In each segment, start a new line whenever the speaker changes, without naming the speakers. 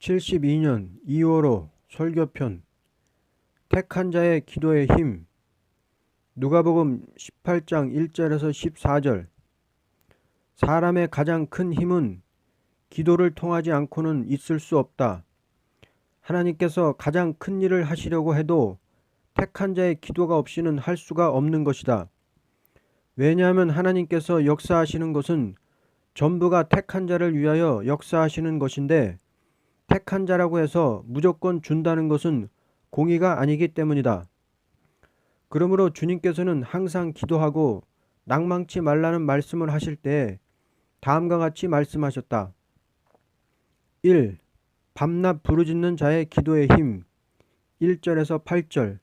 72년 2월호 설교편 택한 자의 기도의 힘 누가복음 18장 1절에서 14절 사람의 가장 큰 힘은 기도를 통하지 않고는 있을 수 없다. 하나님께서 가장 큰 일을 하시려고 해도 택한 자의 기도가 없이는 할 수가 없는 것이다. 왜냐하면 하나님께서 역사하시는 것은 전부가 택한 자를 위하여 역사하시는 것인데 택 한 자라고 해서 무조건 준다는 것은 공의가 아니기 때문이다. 그러므로 주님께서는 항상 기도하고 낭망치 말라는 말씀을 하실 때 다음과 같이 말씀하셨다. 1. 밤낮 부르짖는 자의 기도의 힘 1절에서 8절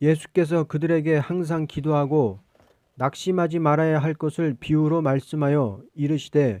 예수께서 그들에게 항상 기도하고 낙심하지 말아야 할 것을 비유로 말씀하여 이르시되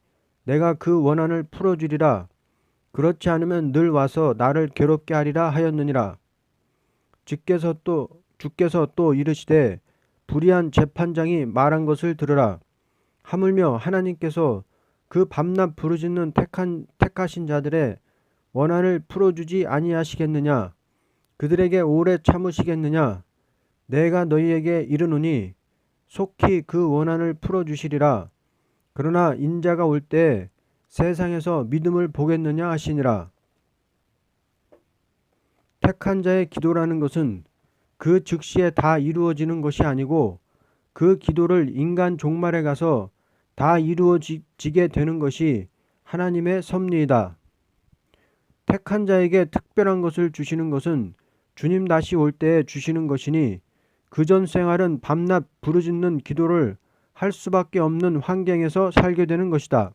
내가 그 원한을 풀어주리라. 그렇지 않으면 늘 와서 나를 괴롭게 하리라 하였느니라. 주께서 또 주께서 또 이르시되 불의한 재판장이 말한 것을 들으라. 하물며 하나님께서 그 밤낮 부르짖는 택한 택하신 자들의 원한을 풀어주지 아니하시겠느냐? 그들에게 오래 참으시겠느냐? 내가 너희에게 이르노니 속히 그 원한을 풀어주시리라. 그러나 인자가 올 때 세상에서 믿음을 보겠느냐 하시니라. 택한 자의 기도라는 것은 그 즉시에 다 이루어지는 것이 아니고 그 기도를 인간 종말에 가서 다 이루어지게 되는 것이 하나님의 섭리이다. 택한 자에게 특별한 것을 주시는 것은 주님 다시 올 때에 주시는 것이니 그 전 생활은 밤낮 부르짖는 기도를 할 수밖에 없는 환경에서 살게 되는 것이다.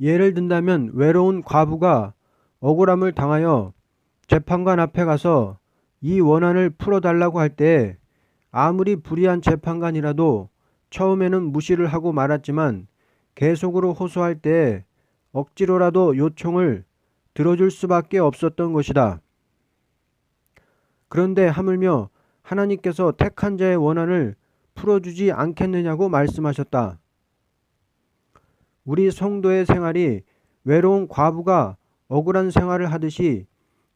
예를 든다면 외로운 과부가 억울함을 당하여 재판관 앞에 가서 이 원한을 풀어달라고 할 때 아무리 불의한 재판관이라도 처음에는 무시를 하고 말았지만 계속으로 호소할 때 억지로라도 요청을 들어줄 수밖에 없었던 것이다. 그런데 하물며 하나님께서 택한 자의 원한을 풀어주지 않겠느냐고 말씀하셨다. 우리 성도의 생활이 외로운 과부가 억울한 생활을 하듯이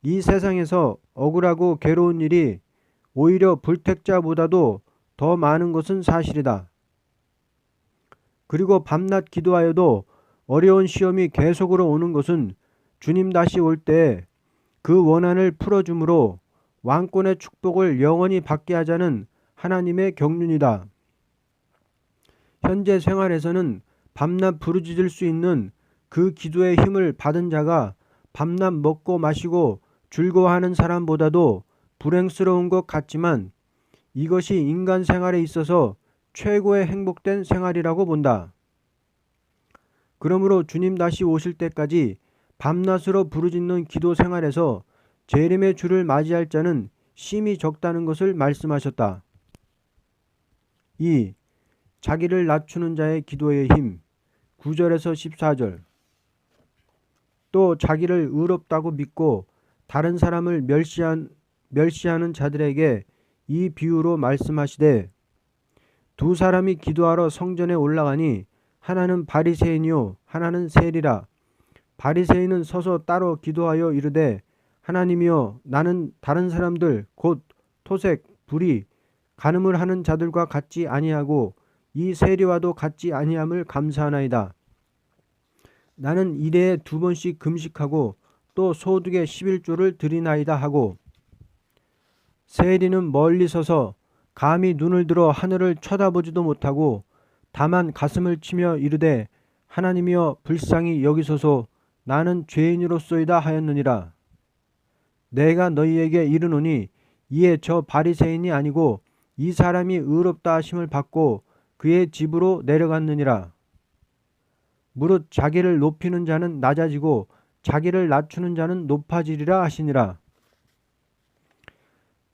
이 세상에서 억울하고 괴로운 일이 오히려 불택자보다도 더 많은 것은 사실이다. 그리고 밤낮 기도하여도 어려운 시험이 계속으로 오는 것은 주님 다시 올 때 그 원한을 풀어주므로 왕권의 축복을 영원히 받게 하자는 하나님의 경륜이다. 현재 생활에서는 밤낮 부르짖을 수 있는 그 기도의 힘을 받은 자가 밤낮 먹고 마시고 즐거워하는 사람보다도 불행스러운 것 같지만 이것이 인간 생활에 있어서 최고의 행복된 생활이라고 본다. 그러므로 주님 다시 오실 때까지 밤낮으로 부르짖는 기도 생활에서 재림의 주를 맞이할 자는 심히 적다는 것을 말씀하셨다. 2. 자기를 낮추는 자의 기도의 힘 9절에서 14절 또 자기를 의롭다고 믿고 다른 사람을 멸시한, 멸시하는 자들에게 이 비유로 말씀하시되 두 사람이 기도하러 성전에 올라가니 하나는 바리새인이요 하나는 세리라 바리새인은 서서 따로 기도하여 이르되 하나님이여 나는 다른 사람들 곧 토색 불의 간음을 하는 자들과 같지 아니하고 이 세리와도 같지 아니함을 감사하나이다. 나는 일에 두 번씩 금식하고 또 소득의 11조를 드리나이다 하고 세리는 멀리 서서 감히 눈을 들어 하늘을 쳐다보지도 못하고 다만 가슴을 치며 이르되 하나님이여 불쌍히 여기소서 나는 죄인으로소이다 하였느니라. 내가 너희에게 이르노니 이에 저 바리새인이 아니고 이 사람이 의롭다 하심을 받고 그의 집으로 내려갔느니라. 무릇 자기를 높이는 자는 낮아지고 자기를 낮추는 자는 높아지리라 하시니라.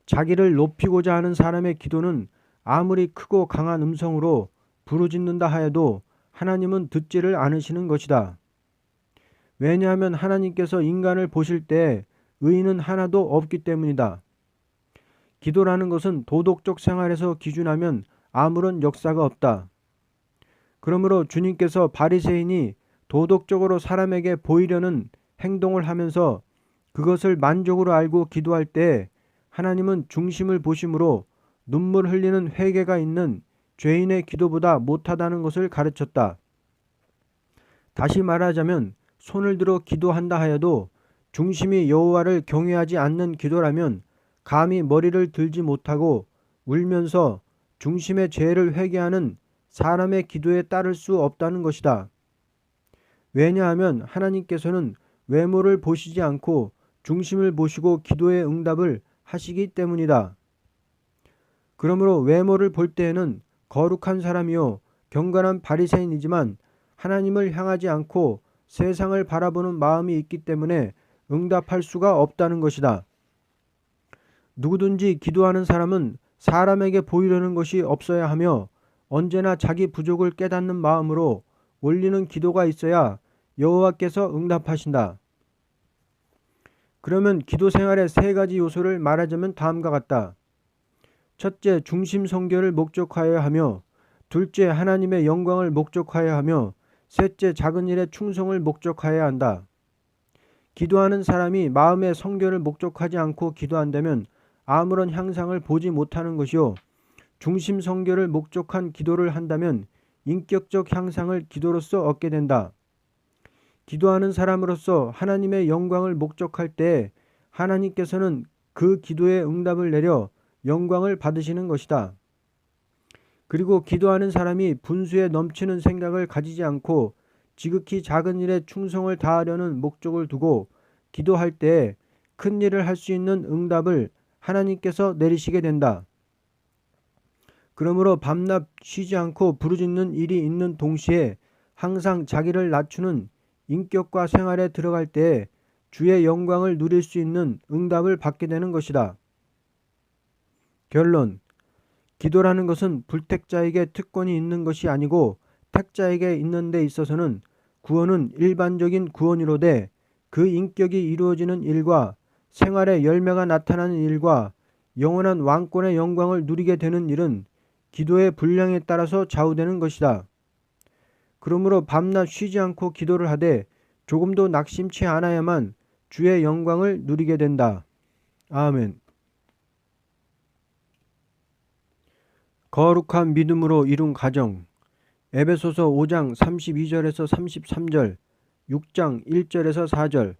자기를 높이고자 하는 사람의 기도는 아무리 크고 강한 음성으로 부르짖는다 하여도 하나님은 듣지를 않으시는 것이다. 왜냐하면 하나님께서 인간을 보실 때 의인은 하나도 없기 때문이다. 기도라는 것은 도덕적 생활에서 기준하면 아무런 역사가 없다. 그러므로 주님께서 바리새인이 도덕적으로 사람에게 보이려는 행동을 하면서 그것을 만족으로 알고 기도할 때 하나님은 중심을 보심으로 눈물 흘리는 회개가 있는 죄인의 기도보다 못하다는 것을 가르쳤다. 다시 말하자면 손을 들어 기도한다 하여도 중심이 여호와를 경외하지 않는 기도라면 감히 머리를 들지 못하고 울면서 중심의 죄를 회개하는 사람의 기도에 따를 수 없다는 것이다. 왜냐하면 하나님께서는 외모를 보시지 않고 중심을 보시고 기도의 응답을 하시기 때문이다. 그러므로 외모를 볼 때에는 거룩한 사람이요 경건한 바리새인이지만 하나님을 향하지 않고 세상을 바라보는 마음이 있기 때문에 응답할 수가 없다는 것이다. 누구든지 기도하는 사람은 사람에게 보이려는 것이 없어야 하며 언제나 자기 부족을 깨닫는 마음으로 올리는 기도가 있어야 여호와께서 응답하신다. 그러면 기도 생활의 세 가지 요소를 말하자면 다음과 같다. 첫째, 중심 성결을 목적하여야 하며, 둘째, 하나님의 영광을 목적하여야 하며, 셋째, 작은 일에 충성을 목적하여야 한다. 기도하는 사람이 마음의 성결을 목적하지 않고 기도한다면 아무런 향상을 보지 못하는 것이요. 중심 성결을 목적한 기도를 한다면 인격적 향상을 기도로서 얻게 된다. 기도하는 사람으로서 하나님의 영광을 목적할 때 하나님께서는 그 기도에 응답을 내려 영광을 받으시는 것이다. 그리고 기도하는 사람이 분수에 넘치는 생각을 가지지 않고 지극히 작은 일에 충성을 다하려는 목적을 두고 기도할 때큰 일을 할 수 있는 응답을 하나님께서 내리시게 된다. 그러므로 밤낮 쉬지 않고 부르짖는 일이 있는 동시에 항상 자기를 낮추는 인격과 생활에 들어갈 때 주의 영광을 누릴 수 있는 응답을 받게 되는 것이다. 결론. 기도라는 것은 불택자에게 특권이 있는 것이 아니고 택자에게 있는 데 있어서는 구원은 일반적인 구원이로되 그 인격이 이루어지는 일과 생활의 열매가 나타나는 일과 영원한 왕권의 영광을 누리게 되는 일은 기도의 분량에 따라서 좌우되는 것이다. 그러므로 밤낮 쉬지 않고 기도를 하되 조금도 낙심치 않아야만 주의 영광을 누리게 된다. 아멘. 거룩한 믿음으로 이룬 가정. 에베소서 5장 32절에서 33절, 6장 1절에서 4절.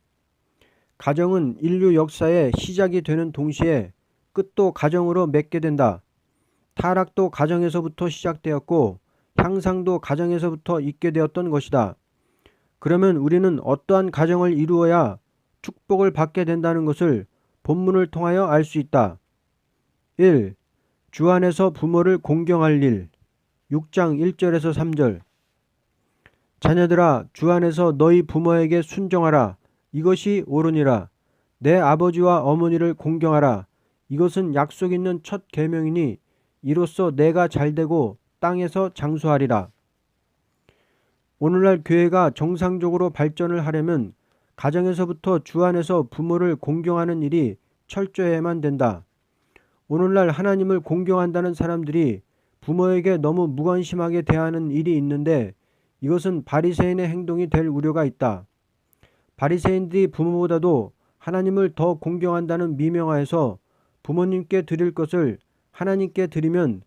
가정은 인류 역사의 시작이 되는 동시에 끝도 가정으로 맺게 된다. 타락도 가정에서부터 시작되었고 향상도 가정에서부터 있게 되었던 것이다. 그러면 우리는 어떠한 가정을 이루어야 축복을 받게 된다는 것을 본문을 통하여 알 수 있다. 1. 주 안에서 부모를 공경할 일 6장 1절에서 3절 자녀들아 주 안에서 너희 부모에게 순종하라 이것이 옳으니라 내 아버지와 어머니를 공경하라 이것은 약속 있는 첫 계명이니 이로써 내가 잘되고 땅에서 장수하리라 오늘날 교회가 정상적으로 발전을 하려면 가정에서부터 주 안에서 부모를 공경하는 일이 철저해야만 된다. 오늘날 하나님을 공경한다는 사람들이 부모에게 너무 무관심하게 대하는 일이 있는데 이것은 바리새인의 행동이 될 우려가 있다. 바리새인들이 부모보다도 하나님을 더 공경한다는 미명하에서 부모님께 드릴 것을 하나님께 드리면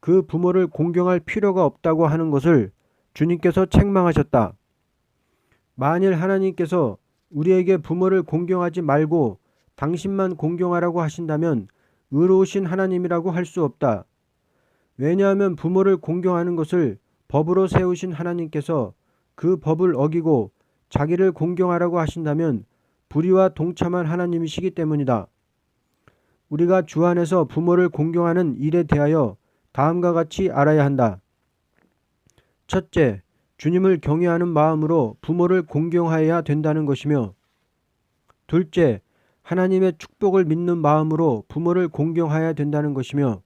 그 부모를 공경할 필요가 없다고 하는 것을 주님께서 책망하셨다. 만일 하나님께서 우리에게 부모를 공경하지 말고 당신만 공경하라고 하신다면 의로우신 하나님이라고 할 수 없다. 왜냐하면 부모를 공경하는 것을 법으로 세우신 하나님께서 그 법을 어기고 자기를 공경하라고 하신다면 불의와 동참한 하나님이시기 때문이다. 우리가 주 안에서 부모를 공경하는 일에 대하여 다음과 같이 알아야 한다. 첫째, 주님을 경외하는 마음으로 부모를 공경하여야 된다는 것이며 둘째, 하나님의 축복을 믿는 마음으로 부모를 공경하여야 된다는 것이며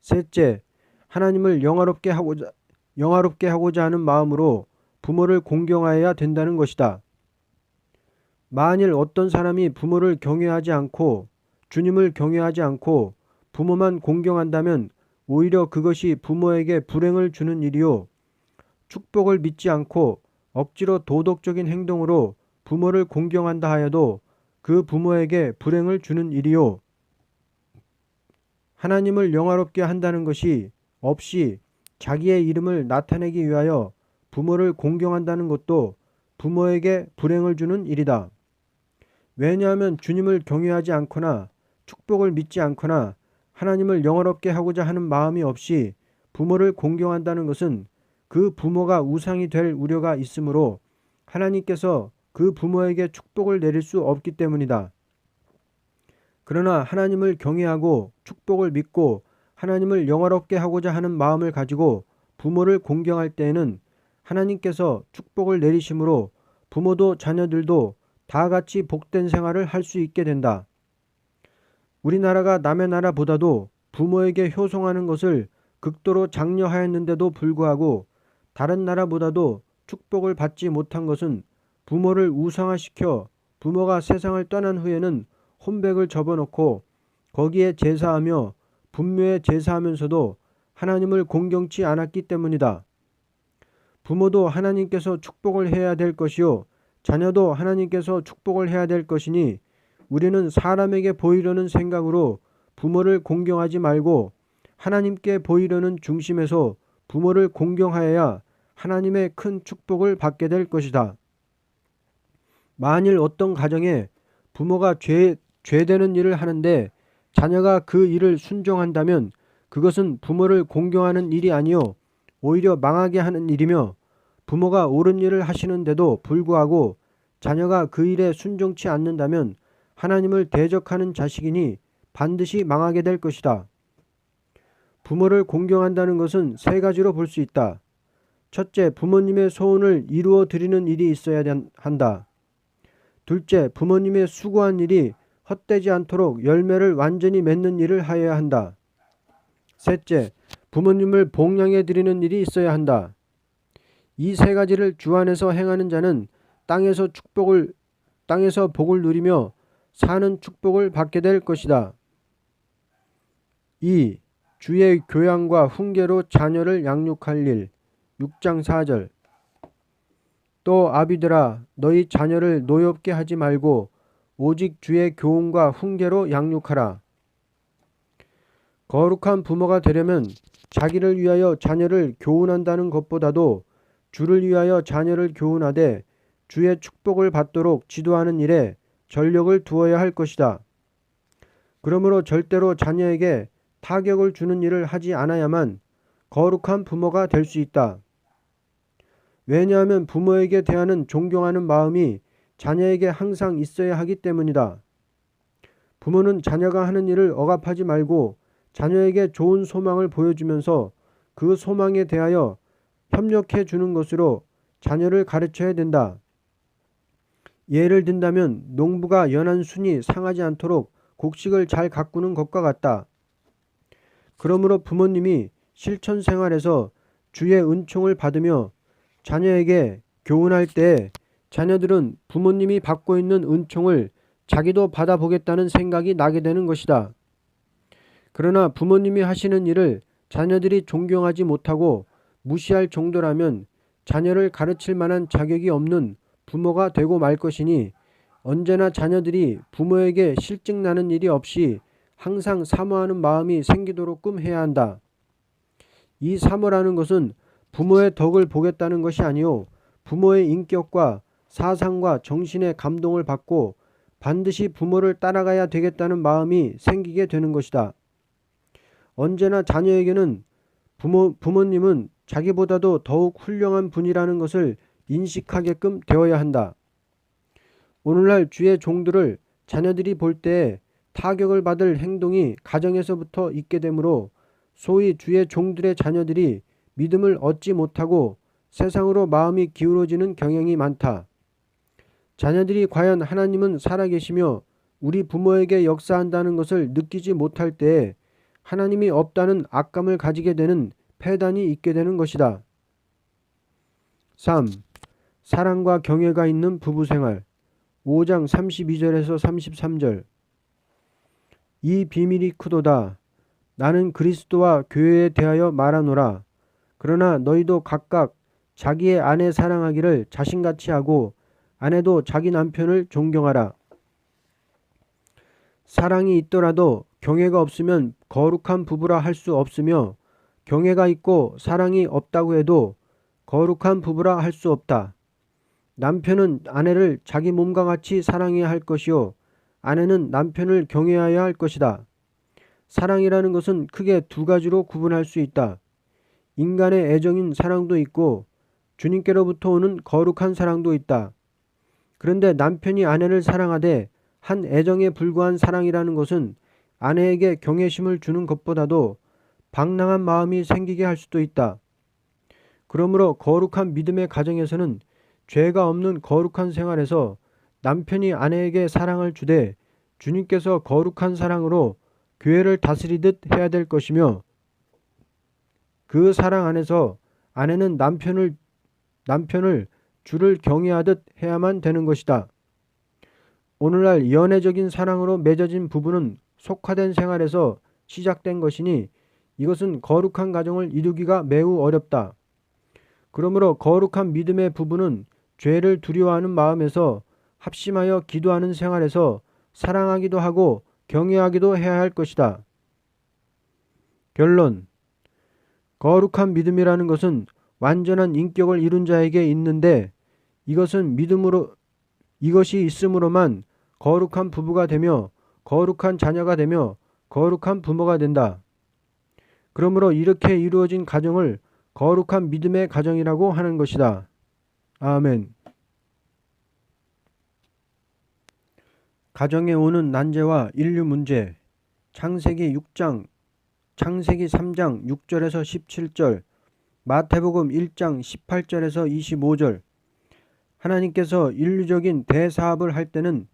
셋째, 하나님을 영화롭게 하고자 영화롭게 하고자 하는 마음으로 부모를 공경하여야 된다는 것이다. 만일 어떤 사람이 부모를 경외하지 않고 주님을 경외하지 않고 부모만 공경한다면 오히려 그것이 부모에게 불행을 주는 일이요. 축복을 믿지 않고 억지로 도덕적인 행동으로 부모를 공경한다 하여도 그 부모에게 불행을 주는 일이요. 하나님을 영화롭게 한다는 것이 없이 자기의 이름을 나타내기 위하여 부모를 공경한다는 것도 부모에게 불행을 주는 일이다. 왜냐하면 주님을 경외하지 않거나 축복을 믿지 않거나 하나님을 영화롭게 하고자 하는 마음이 없이 부모를 공경한다는 것은 그 부모가 우상이 될 우려가 있으므로 하나님께서 그 부모에게 축복을 내릴 수 없기 때문이다. 그러나 하나님을 경외하고 축복을 믿고 하나님을 영화롭게 하고자 하는 마음을 가지고 부모를 공경할 때에는 하나님께서 축복을 내리심으로 부모도 자녀들도 다 같이 복된 생활을 할 수 있게 된다. 우리나라가 남의 나라보다도 부모에게 효송하는 것을 극도로 장려하였는데도 불구하고 다른 나라보다도 축복을 받지 못한 것은 부모를 우상화시켜 부모가 세상을 떠난 후에는 혼백을 접어놓고 거기에 제사하며 분묘에 제사하면서도 하나님을 공경치 않았기 때문이다. 부모도 하나님께서 축복을 해야 될 것이요 자녀도 하나님께서 축복을 해야 될 것이니 우리는 사람에게 보이려는 생각으로 부모를 공경하지 말고 하나님께 보이려는 중심에서 부모를 공경하여야 하나님의 큰 축복을 받게 될 것이다. 만일 어떤 가정에 부모가 죄, 죄되는 일을 하는데 자녀가 그 일을 순종한다면 그것은 부모를 공경하는 일이 아니요 오히려 망하게 하는 일이며 부모가 옳은 일을 하시는데도 불구하고 자녀가 그 일에 순종치 않는다면 하나님을 대적하는 자식이니 반드시 망하게 될 것이다. 부모를 공경한다는 것은 세 가지로 볼 수 있다. 첫째, 부모님의 소원을 이루어 드리는 일이 있어야 한다. 둘째, 부모님의 수고한 일이 헛되지 않도록 열매를 완전히 맺는 일을 하여야 한다. 셋째, 부모님을 복양해 드리는 일이 있어야 한다. 이 세 가지를 주 안에서 행하는 자는 땅에서 축복을 땅에서 복을 누리며 사는 축복을 받게 될 것이다. 2. 주의 교양과 훈계로 자녀를 양육할 일 6장 4절 또 아비들아 너희 자녀를 노엽게 하지 말고 오직 주의 교훈과 훈계로 양육하라. 거룩한 부모가 되려면 자기를 위하여 자녀를 교훈한다는 것보다도 주를 위하여 자녀를 교훈하되 주의 축복을 받도록 지도하는 일에 전력을 두어야 할 것이다. 그러므로 절대로 자녀에게 타격을 주는 일을 하지 않아야만 거룩한 부모가 될 수 있다. 왜냐하면 부모에게 대하는 존경하는 마음이 자녀에게 항상 있어야 하기 때문이다. 부모는 자녀가 하는 일을 억압하지 말고 자녀에게 좋은 소망을 보여주면서 그 소망에 대하여 협력해 주는 것으로 자녀를 가르쳐야 된다. 예를 든다면 농부가 연한 순이 상하지 않도록 곡식을 잘 가꾸는 것과 같다. 그러므로 부모님이 실천 생활에서 주의 은총을 받으며 자녀에게 교훈할 때 자녀들은 부모님이 받고 있는 은총을 자기도 받아보겠다는 생각이 나게 되는 것이다. 그러나 부모님이 하시는 일을 자녀들이 존경하지 못하고 무시할 정도라면 자녀를 가르칠 만한 자격이 없는 부모가 되고 말 것이니 언제나 자녀들이 부모에게 실증나는 일이 없이 항상 사모하는 마음이 생기도록끔 해야 한다. 이 사모라는 것은 부모의 덕을 보겠다는 것이 아니요 부모의 인격과 사상과 정신의 감동을 받고 반드시 부모를 따라가야 되겠다는 마음이 생기게 되는 것이다. 언제나 자녀에게는 부모, 부모님은 자기보다도 더욱 훌륭한 분이라는 것을 인식하게끔 되어야 한다. 오늘날 주의 종들을 자녀들이 볼때 타격을 받을 행동이 가정에서부터 있게 되므로 소위 주의 종들의 자녀들이 믿음을 얻지 못하고 세상으로 마음이 기울어지는 경향이 많다. 자녀들이 과연 하나님은 살아계시며 우리 부모에게 역사한다는 것을 느끼지 못할 때에 하나님이 없다는 악감을 가지게 되는 폐단이 있게 되는 것이다. 3. 사랑과 경외가 있는 부부 생활. 5장 32절에서 33절. 이 비밀이 크도다. 나는 그리스도와 교회에 대하여 말하노라. 그러나 너희도 각각 자기의 아내 사랑하기를 자신같이 하고 아내도 자기 남편을 존경하라. 사랑이 있더라도 경외가 없으면 거룩한 부부라 할 수 없으며 경외가 있고 사랑이 없다고 해도 거룩한 부부라 할 수 없다. 남편은 아내를 자기 몸과 같이 사랑해야 할 것이요. 아내는 남편을 경외하여야 할 것이다. 사랑이라는 것은 크게 두 가지로 구분할 수 있다. 인간의 애정인 사랑도 있고 주님께로부터 오는 거룩한 사랑도 있다. 그런데 남편이 아내를 사랑하되 한 애정에 불과한 사랑이라는 것은 아내에게 경외심을 주는 것보다도 방랑한 마음이 생기게 할 수도 있다. 그러므로 거룩한 믿음의 가정에서는 죄가 없는 거룩한 생활에서 남편이 아내에게 사랑을 주되 주님께서 거룩한 사랑으로 교회를 다스리듯 해야 될 것이며 그 사랑 안에서 아내는 남편을 남편을 주를 경외하듯 해야만 되는 것이다. 오늘날 연애적인 사랑으로 맺어진 부부는 속화된 생활에서 시작된 것이니 이것은 거룩한 가정을 이루기가 매우 어렵다. 그러므로 거룩한 믿음의 부부는 죄를 두려워하는 마음에서 합심하여 기도하는 생활에서 사랑하기도 하고 경외하기도 해야 할 것이다. 결론 거룩한 믿음이라는 것은 완전한 인격을 이룬 자에게 있는데 이것은 믿음으로 이것이 있음으로만 거룩한 부부가 되며 거룩한 자녀가 되며 거룩한 부모가 된다. 그러므로 이렇게 이루어진 가정을 거룩한 믿음의 가정이라고 하는 것이다. 아멘. 가정에 오는 난제와 인류 문제. 창세기 6장, 창세기 3장 6절에서 17절, 마태복음 1장 18절에서 25절. 하나님께서 인류적인 대사업을 할 때는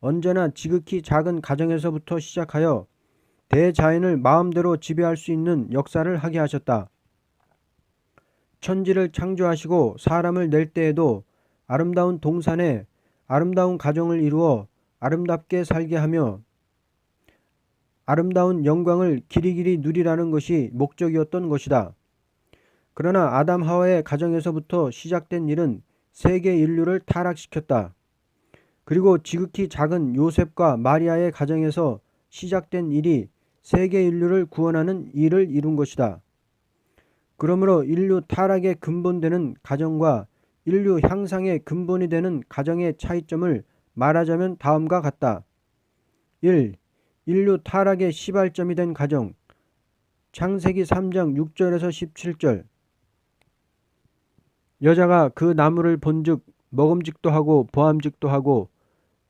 언제나 지극히 작은 가정에서부터 시작하여 대자연을 마음대로 지배할 수 있는 역사를 하게 하셨다. 천지를 창조하시고 사람을 낼 때에도 아름다운 동산에 아름다운 가정을 이루어 아름답게 살게 하며 아름다운 영광을 길이길이 누리라는 것이 목적이었던 것이다. 그러나 아담 하와의 가정에서부터 시작된 일은 세계 인류를 타락시켰다. 그리고 지극히 작은 요셉과 마리아의 가정에서 시작된 일이 세계 인류를 구원하는 일을 이룬 것이다. 그러므로 인류 타락의 근본되는 가정과 인류 향상의 근본이 되는 가정의 차이점을 말하자면 다음과 같다. 1. 인류 타락의 시발점이 된 가정. 창세기 3장 6절에서 17절. 여자가 그 나무를 본즉 먹음직도 하고 보암직도 하고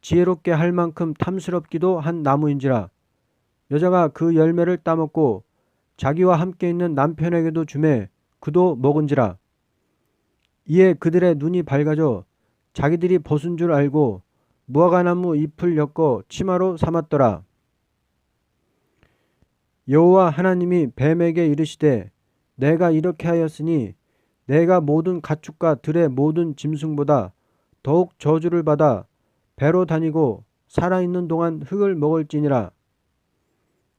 지혜롭게 할 만큼 탐스럽기도 한 나무인지라. 여자가 그 열매를 따먹고 자기와 함께 있는 남편에게도 주매 그도 먹은지라. 이에 그들의 눈이 밝아져 자기들이 벗은 줄 알고 무화과나무 잎을 엮어 치마로 삼았더라. 여호와 하나님이 뱀에게 이르시되 내가 이렇게 하였으니 내가 모든 가축과 들의 모든 짐승보다 더욱 저주를 받아 배로 다니고 살아있는 동안 흙을 먹을지니라.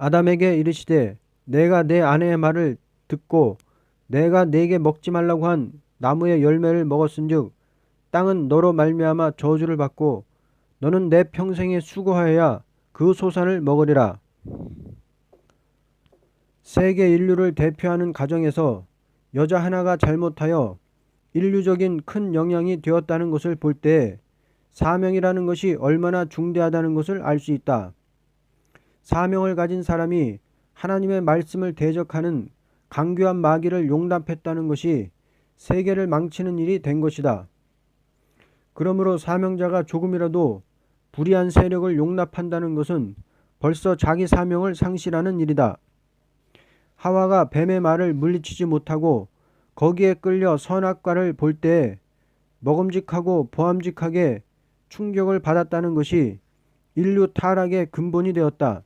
아담에게 이르시되 내가 내 아내의 말을 듣고 내가 내게 먹지 말라고 한 나무의 열매를 먹었은즉 땅은 너로 말미암아 저주를 받고 너는 내 평생에 수고하여야 그 소산을 먹으리라. 세계 인류를 대표하는 가정에서 여자 하나가 잘못하여 인류적인 큰 영향이 되었다는 것을 볼 때 사명이라는 것이 얼마나 중대하다는 것을 알 수 있다. 사명을 가진 사람이 하나님의 말씀을 대적하는 강교한 마귀를 용납했다는 것이 세계를 망치는 일이 된 것이다. 그러므로 사명자가 조금이라도 불의한 세력을 용납한다는 것은 벌써 자기 사명을 상실하는 일이다. 하와가 뱀의 말을 물리치지 못하고 거기에 끌려 선악과를 볼때 먹음직하고 보암직하게 충격을 받았다는 것이 인류 타락의 근본이 되었다.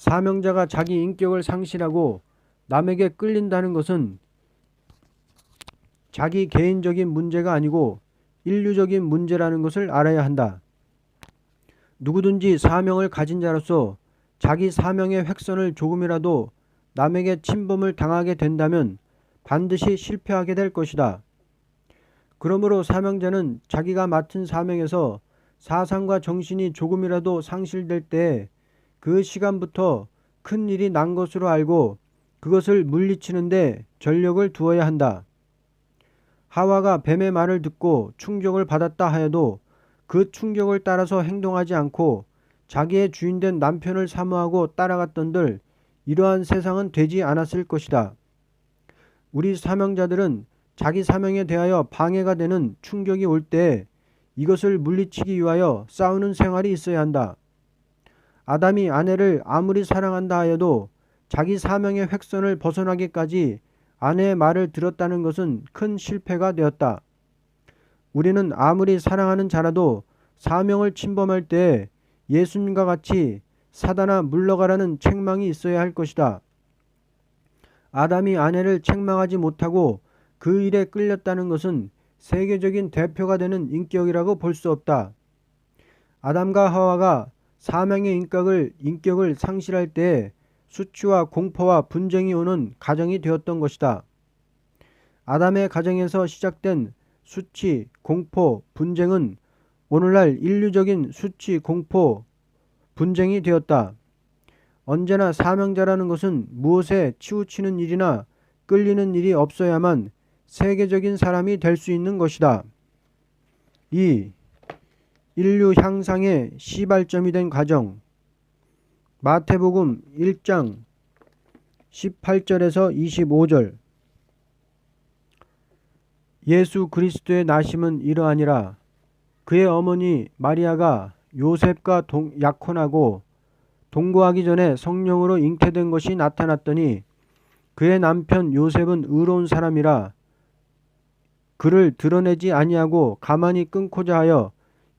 사명자가 자기 인격을 상실하고 남에게 끌린다는 것은 자기 개인적인 문제가 아니고 인류적인 문제라는 것을 알아야 한다. 누구든지 사명을 가진 자로서 자기 사명의 획선을 조금이라도 남에게 침범을 당하게 된다면 반드시 실패하게 될 것이다. 그러므로 사명자는 자기가 맡은 사명에서 사상과 정신이 조금이라도 상실될 때 그 시간부터 큰 일이 난 것으로 알고 그것을 물리치는데 전력을 두어야 한다. 하와가 뱀의 말을 듣고 충격을 받았다 하여도 그 충격을 따라서 행동하지 않고 자기의 주인된 남편을 사모하고 따라갔던들 이러한 세상은 되지 않았을 것이다. 우리 사명자들은 자기 사명에 대하여 방해가 되는 충격이 올 때 이것을 물리치기 위하여 싸우는 생활이 있어야 한다. 아담이 아내를 아무리 사랑한다 하여도 자기 사명의 획선을 벗어나기까지 아내의 말을 들었다는 것은 큰 실패가 되었다. 우리는 아무리 사랑하는 자라도 사명을 침범할 때 예수님과 같이 사단아 물러가라는 책망이 있어야 할 것이다. 아담이 아내를 책망하지 못하고 그 일에 끌렸다는 것은 세계적인 대표가 되는 인격이라고 볼 수 없다. 아담과 하와가 사명의 인격을, 인격을 상실할 때 수치와 공포와 분쟁이 오는 가정이 되었던 것이다. 아담의 가정에서 시작된 수치, 공포, 분쟁은 오늘날 인류적인 수치, 공포, 분쟁이 되었다. 언제나 사명자라는 것은 무엇에 치우치는 일이나 끌리는 일이 없어야만 세계적인 사람이 될 수 있는 것이다. 2. 인류 향상의 시발점이 된 가정. 마태복음 1장 18절에서 25절. 예수 그리스도의 나심은 이러하니라. 그의 어머니 마리아가 요셉과 동, 약혼하고 동거하기 전에 성령으로 잉태된 것이 나타났더니 그의 남편 요셉은 의로운 사람이라 그를 드러내지 아니하고 가만히 끊고자 하여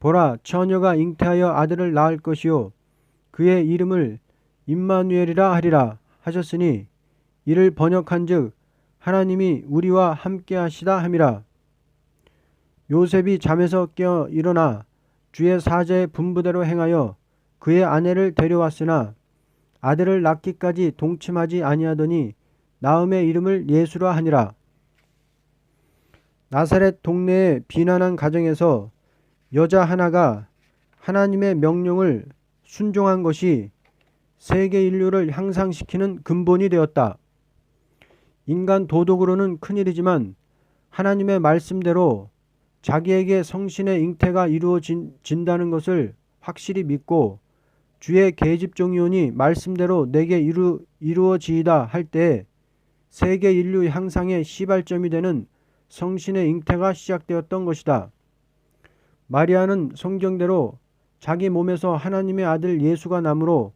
보라 처녀가 잉태하여 아들을 낳을 것이요. 그의 이름을 임마누엘이라 하리라 하셨으니 이를 번역한즉 하나님이 우리와 함께 하시다 함이라. 요셉이 잠에서 깨어 일어나 주의 사자의 분부대로 행하여 그의 아내를 데려왔으나 아들을 낳기까지 동침하지 아니하더니 나음의 이름을 예수라 하니라. 나사렛 동네의 비난한 가정에서 여자 하나가 하나님의 명령을 순종한 것이 세계 인류를 향상시키는 근본이 되었다. 인간 도덕으로는 큰일이지만 하나님의 말씀대로 자기에게 성신의 잉태가 이루어진다는 것을 확실히 믿고 주의 계집종이오니 말씀대로 내게 이루, 이루어지이다 할 때 세계 인류 향상의 시발점이 되는 성신의 잉태가 시작되었던 것이다. 마리아는 성경대로 자기 몸에서 하나님의 아들 예수가 남으로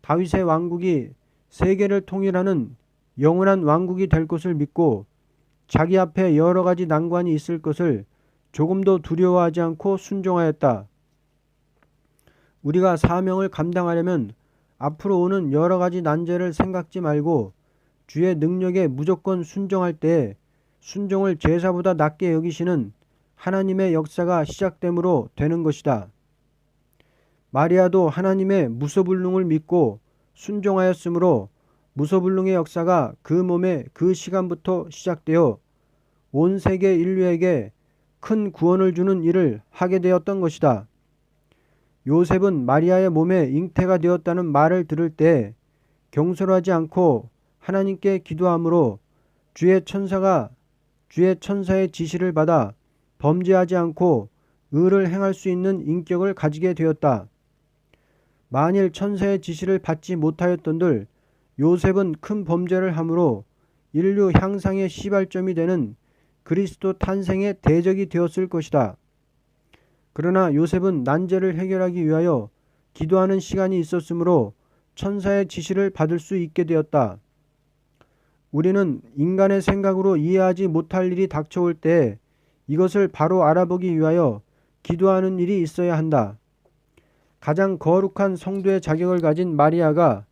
다윗의 왕국이 세계를 통일하는 영원한 왕국이 될 것을 믿고 자기 앞에 여러 가지 난관이 있을 것을 조금도 두려워하지 않고 순종하였다. 우리가 사명을 감당하려면 앞으로 오는 여러 가지 난제를 생각지 말고 주의 능력에 무조건 순종할 때 순종을 제사보다 낮게 여기시는 하나님의 역사가 시작됨으로 되는 것이다. 마리아도 하나님의 무소불능을 믿고 순종하였으므로 무소불능의 역사가 그 몸에 그 시간부터 시작되어 온 세계 인류에게 큰 구원을 주는 일을 하게 되었던 것이다. 요셉은 마리아의 몸에 잉태가 되었다는 말을 들을 때 경솔하지 않고 하나님께 기도함으로 주의 천사가 주의 천사의 지시를 받아 범죄하지 않고 의를 행할 수 있는 인격을 가지게 되었다. 만일 천사의 지시를 받지 못하였던들 요셉은 큰 범죄를 함으로 인류 향상의 시발점이 되는 그리스도 탄생의 대적이 되었을 것이다. 그러나 요셉은 난제를 해결하기 위하여 기도하는 시간이 있었으므로 천사의 지시를 받을 수 있게 되었다. 우리는 인간의 생각으로 이해하지 못할 일이 닥쳐올 때 이것을 바로 알아보기 위하여 기도하는 일이 있어야 한다. 가장 거룩한 성도의 자격을 가진 마리아가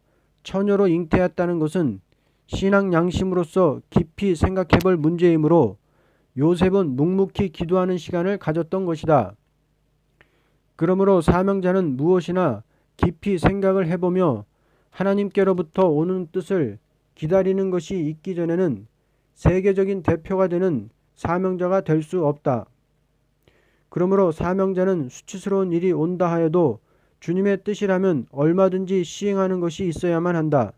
처녀로 잉태했다는 것은 신앙 양심으로서 깊이 생각해 볼 문제이므로 요셉은 묵묵히 기도하는 시간을 가졌던 것이다. 그러므로 사명자는 무엇이나 깊이 생각을 해보며 하나님께로부터 오는 뜻을 기다리는 것이 있기 전에는 세계적인 대표가 되는 사명자가 될 수 없다. 그러므로 사명자는 수치스러운 일이 온다 하여도 주님의 뜻이라면 얼마든지 시행하는 것이 있어야만 한다.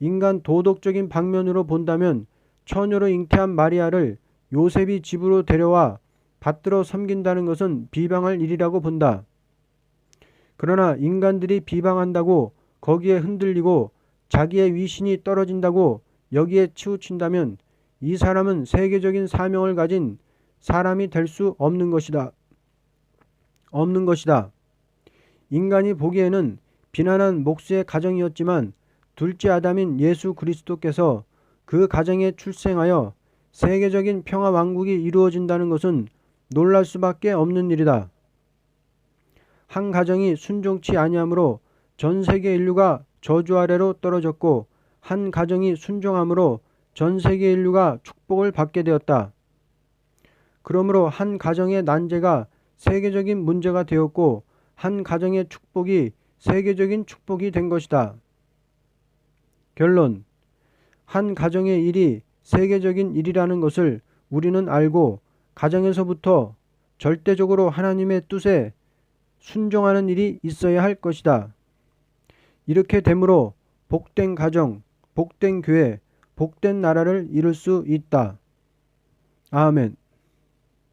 인간 도덕적인 방면으로 본다면 처녀로 잉태한 마리아를 요셉이 집으로 데려와 받들어 섬긴다는 것은 비방할 일이라고 본다. 그러나 인간들이 비방한다고 거기에 흔들리고 자기의 위신이 떨어진다고 여기에 치우친다면 이 사람은 세계적인 사명을 가진 사람이 될 수 없는 것이다. 없는 것이다. 인간이 보기에는 비난한 목수의 가정이었지만 둘째 아담인 예수 그리스도께서 그 가정에 출생하여 세계적인 평화 왕국이 이루어진다는 것은 놀랄 수밖에 없는 일이다. 한 가정이 순종치 아니하므로 전 세계 인류가 저주 아래로 떨어졌고 한 가정이 순종함으로 전 세계 인류가 축복을 받게 되었다. 그러므로 한 가정의 난제가 세계적인 문제가 되었고 한 가정의 축복이 세계적인 축복이 된 것이다. 결론. 한 가정의 일이 세계적인 일이라는 것을 우리는 알고 가정에서부터 절대적으로 하나님의 뜻에 순종하는 일이 있어야 할 것이다. 이렇게 되므로 복된 가정, 복된 교회, 복된 나라를 이룰 수 있다. 아멘.